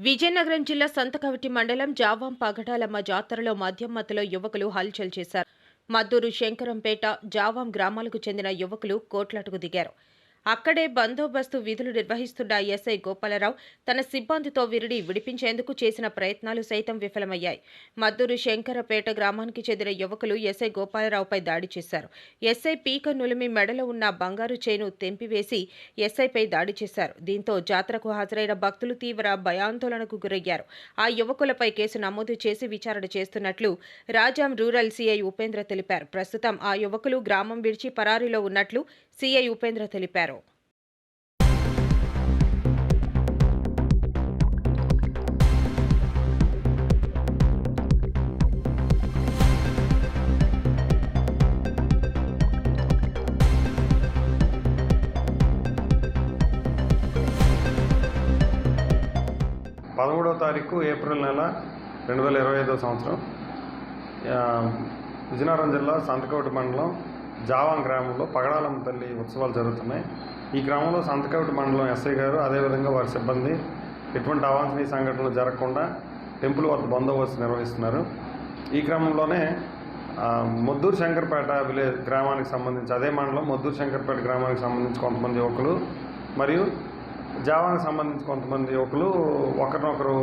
విజయనగరం జిల్లా సంతకవిటి మండలం జావాం పగడాలమ్మ జాతరలో మద్యం మత్తులో యువకులు హల్చల్ చేశారు. మద్దూరు శంకరంపేట జావాం గ్రామాలకు చెందిన యువకులు కోట్లాటకు దిగారు. అక్కడే బందోబస్తు విధులు నిర్వహిస్తున్న ఎస్ఐ గోపాలరావు తన సిబ్బందితో విరిడి విడిపించేందుకు చేసిన ప్రయత్నాలు సైతం విఫలమయ్యాయి. మద్దూరు శంకరపేట గ్రామానికి చెందిన యువకులు ఎస్ఐ గోపాలరావుపై దాడి చేశారు. ఎస్ఐ పీక నులిమి మెడలో ఉన్న బంగారు చైను తెంపివేసి ఎస్ఐపై దాడి చేశారు. దీంతో జాతరకు హాజరైన భక్తులు తీవ్ర భయాందోళనకు గురయ్యారు. ఆ యువకులపై కేసు నమోదు చేసి విచారణ చేస్తున్నట్లు రాజాం రూరల్ సీఐ ఉపేంద్ర తెలిపారు. ప్రస్తుతం ఆ యువకులు గ్రామం విడిచి పరారీలో ఉన్నట్లు సీఐ ఉపేంద్ర తెలిపారు. పదమూడవ తారీఖు ఏప్రిల్ నెల రెండు వేల ఇరవై ఐదో సంవత్సరం. విజయనగరం జిల్లా సంతకవటి మండలం జావాం గ్రామంలో పగడాలమ్మ తల్లి ఉత్సవాలు జరుగుతున్నాయి. ఈ గ్రామంలో సంతకవటి మండలం ఎస్ఐ గారు అదేవిధంగా వారి సిబ్బంది ఎటువంటి అవాంఛనీయ సంఘటనలు జరగకుండా టెంపుల్ వద్ద బందోబస్తు నిర్వహిస్తున్నారు. ఈ క్రమంలోనే ఆ, శంకర్పేట విలేజ్ గ్రామానికి సంబంధించి అదే మండలం మొద్దూరు శంకర్పేట గ్రామానికి సంబంధించి కొంతమంది యువకులు మరియు జావానికి సంబంధించి కొంతమంది యువకులు ఒకరినొకరు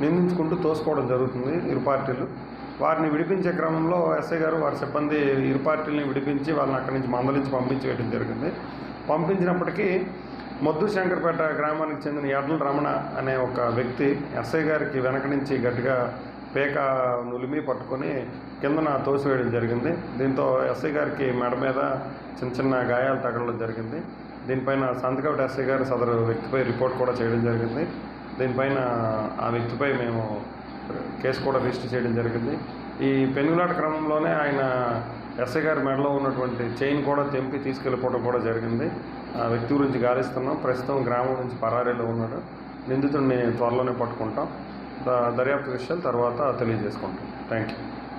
నిందించుకుంటూ తోసుకోవడం జరుగుతుంది ఇరు పార్టీలు. వారిని విడిపించే క్రమంలో ఎస్ఐ గారు వారి సిబ్బంది ఇరు పార్టీలని విడిపించి వాళ్ళని అక్కడి నుంచి మందలించి పంపించేయడం జరిగింది. పంపించినప్పటికీ మొద్దు శంకర్పేట గ్రామానికి చెందిన యడ్ల రమణ అనే ఒక వ్యక్తి ఎస్ఐ గారికి వెనక నుంచి గట్టిగా పేక నులిమి పట్టుకొని కిందన తోసివేయడం జరిగింది. దీంతో ఎస్ఐ గారికి మెడ మీద చిన్న చిన్న గాయాలు తగలడం జరిగింది. దీనిపైన సంతకవి ఎస్ఐ గారు సదరు వ్యక్తిపై రిపోర్ట్ కూడా చేయడం జరిగింది. దీనిపైన ఆ వ్యక్తిపై మేము కేసు కూడా రిజిస్టర్ చేయడం జరిగింది. ఈ పెనుగులాట క్రమంలోనే ఆయన ఎస్ఐ గారి మెడలో ఉన్నటువంటి చైన్ కూడా తెంపి తీసుకెళ్ళిపోవడం కూడా జరిగింది. ఆ వ్యక్తి గురించి గాలిస్తున్నాం. ప్రస్తుతం గ్రామం నుంచి పరారీలో ఉన్నాడు. నిందితుడిని త్వరలోనే పట్టుకుంటాం. ద- దర్యాప్తు విషయాలు తర్వాత తెలియజేసుకుంటాం. Thank you